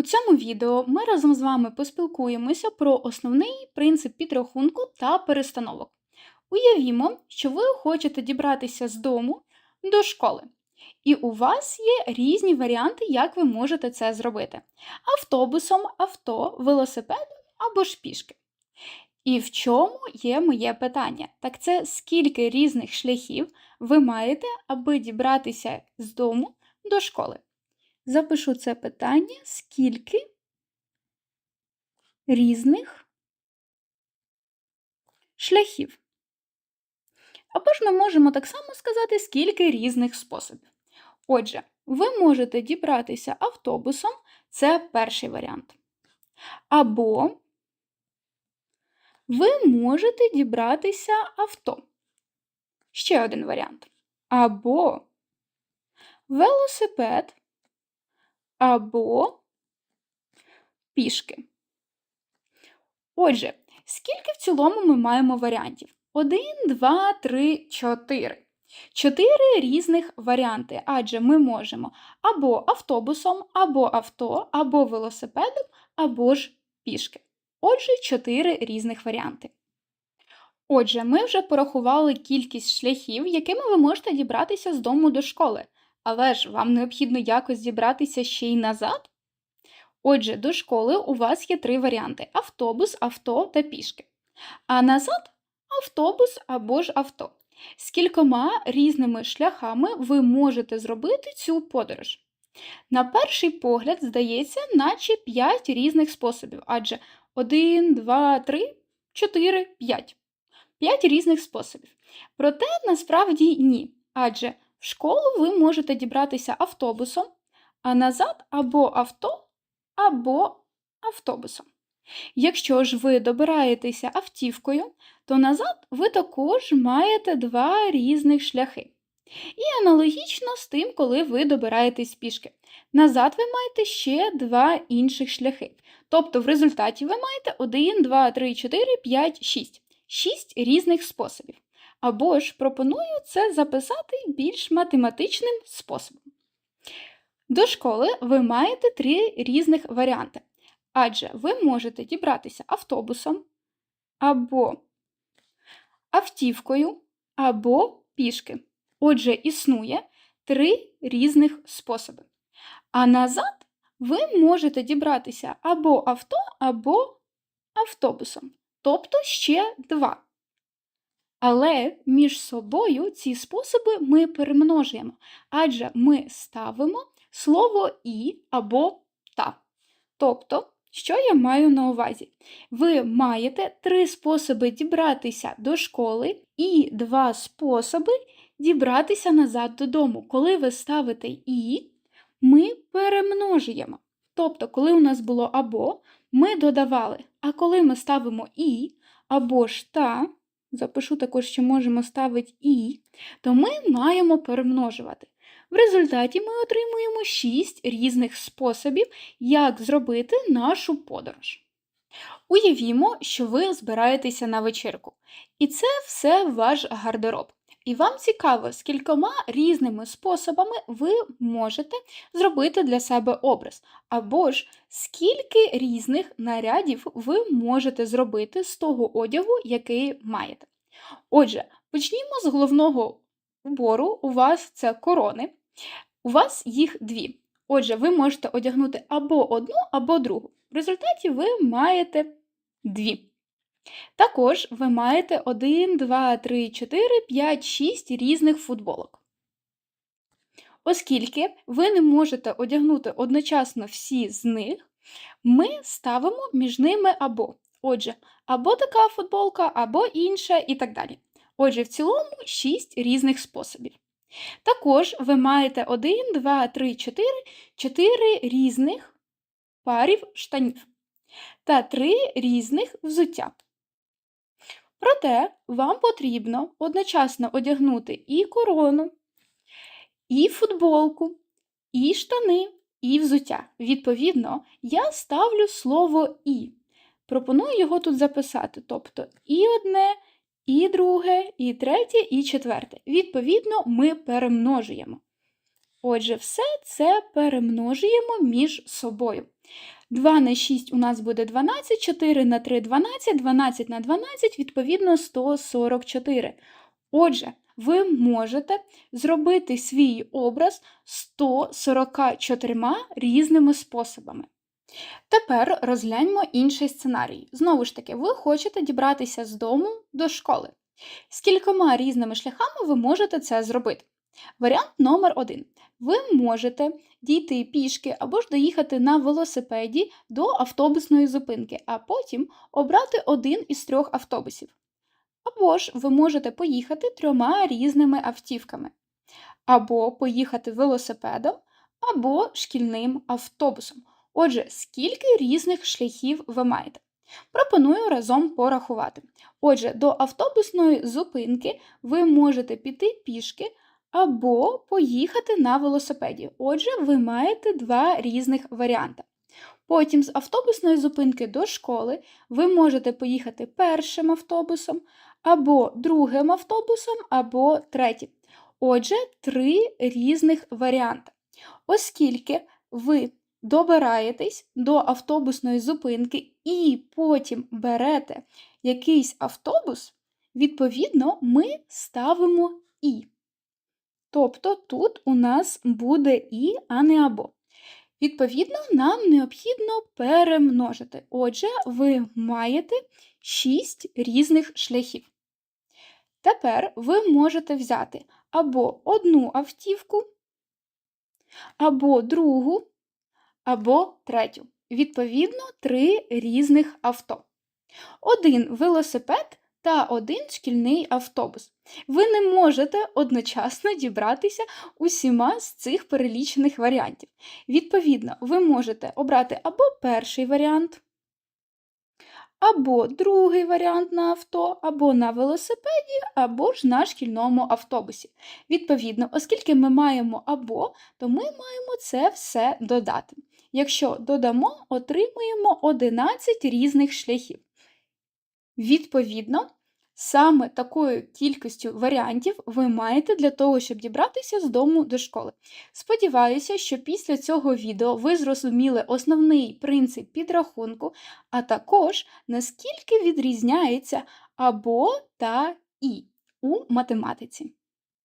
У цьому відео ми разом з вами поспілкуємося про основний принцип підрахунку та перестановок. Уявімо, що ви хочете дібратися з дому до школи, і у вас є різні варіанти, як ви можете це зробити: автобусом, авто, велосипедом або ж пішки. І в чому є моє питання? Так це скільки різних шляхів ви маєте, аби дібратися з дому до школи? Запишу це питання, скільки різних шляхів. Або ж ми можемо так само сказати, скільки різних способів. Отже, ви можете дібратися автобусом, це перший варіант. Або ви можете дібратися авто. Ще один варіант. Або велосипед, або пішки. Отже, скільки в цілому ми маємо варіантів? 1, 2, 3, 4. Чотири різних варіанти, адже ми можемо або автобусом, або авто, або велосипедом, або ж пішки. Отже, чотири різних варіанти. Отже, ми вже порахували кількість шляхів, якими ви можете дібратися з дому до школи. Але ж вам необхідно якось дібратися ще й назад. Отже, до школи у вас є три варіанти: автобус, авто та пішки. А назад автобус або ж авто. З кількома різними шляхами ви можете зробити цю подорож. На перший погляд, здається, наче 5 різних способів, адже 1, 2, 3, 4, 5. 5 різних способів. Проте насправді ні. Адже в школу ви можете дібратися автобусом, а назад або авто, або автобусом. Якщо ж ви добираєтеся автівкою, то назад ви також маєте два різних шляхи. І аналогічно з тим, коли ви добираєтесь пішки. Назад ви маєте ще два інших шляхи. Тобто в результаті ви маєте 1, 2, 3, 4, 5, 6. 6 різних способів. Або ж пропоную це записати більш математичним способом. До школи ви маєте три різних варіанти. Адже ви можете дібратися автобусом, або автівкою, або пішки. Отже, існує три різних способи. А назад ви можете дібратися або авто, або автобусом. Тобто ще два. Але між собою ці способи ми перемножуємо, адже ми ставимо слово і або та. Тобто, що я маю на увазі? Ви маєте три способи дібратися до школи і два способи дібратися назад додому. Коли ви ставите і, ми перемножуємо. Тобто, коли у нас було або, ми додавали. А коли ми ставимо і або ж та, запишу також, що можемо ставити і, то ми маємо перемножувати. В результаті ми отримуємо 6 різних способів, як зробити нашу подорож. Уявімо, що ви збираєтеся на вечірку, і це все ваш гардероб. І вам цікаво, з кількома різними способами ви можете зробити для себе образ, або ж скільки різних нарядів ви можете зробити з того одягу, який маєте. Отже, почнімо з головного убору. У вас це корони. У вас їх дві. Отже, ви можете одягнути або одну, або другу. В результаті ви маєте дві. Також ви маєте 1, 2, 3, 4, 5, 6 різних футболок. Оскільки ви не можете одягнути одночасно всі з них, ми ставимо між ними або. Отже, або така футболка, або інша, і так далі. Отже, в цілому 6 різних способів. Також ви маєте 1, 2, 3, 4, 4 різних парів штанів та 3 різних взуття. Проте вам потрібно одночасно одягнути і корону, і футболку, і штани, і взуття. Відповідно, я ставлю слово і. Пропоную його тут записати. Тобто і одне, і друге, і третє, і четверте. Відповідно, ми перемножуємо. Отже, все це перемножуємо між собою. 2 на 6 у нас буде 12, 4 на 3 – 12, 12 на 12, відповідно, 144. Отже, ви можете зробити свій образ 144 різними способами. Тепер розгляньмо інший сценарій. Знову ж таки, ви хочете дібратися з дому до школи. Скількома різними шляхами ви можете це зробити. Варіант номер один. Ви можете дійти пішки або ж доїхати на велосипеді до автобусної зупинки, а потім обрати один із трьох автобусів. Або ж ви можете поїхати трьома різними автівками, або поїхати велосипедом, або шкільним автобусом. Отже, скільки різних шляхів ви маєте? Пропоную разом порахувати. Отже, до автобусної зупинки ви можете піти пішки або поїхати на велосипеді. Отже, ви маєте два різних варіанти. Потім з автобусної зупинки до школи ви можете поїхати першим автобусом, або другим автобусом, або третім. Отже, три різних варіанти. Оскільки ви добираєтесь до автобусної зупинки і потім берете якийсь автобус, відповідно, ми ставимо І. Тобто тут у нас буде І, а не або. Відповідно, нам необхідно перемножити. Отже, ви маєте 6 різних шляхів. Тепер ви можете взяти або одну автівку, або другу, або третю. Відповідно, три різних авто. Один велосипед та один шкільний автобус. Ви не можете одночасно дібратися усіма з цих перелічених варіантів. Відповідно, ви можете обрати або перший варіант, або другий варіант на авто, або на велосипеді, або ж на шкільному автобусі. Відповідно, оскільки ми маємо або, то ми маємо це все додати. Якщо додамо, отримуємо 11 різних шляхів. Відповідно, саме такою кількістю варіантів ви маєте для того, щоб дібратися з дому до школи. Сподіваюся, що після цього відео ви зрозуміли основний принцип підрахунку, а також наскільки відрізняється або та і у математиці.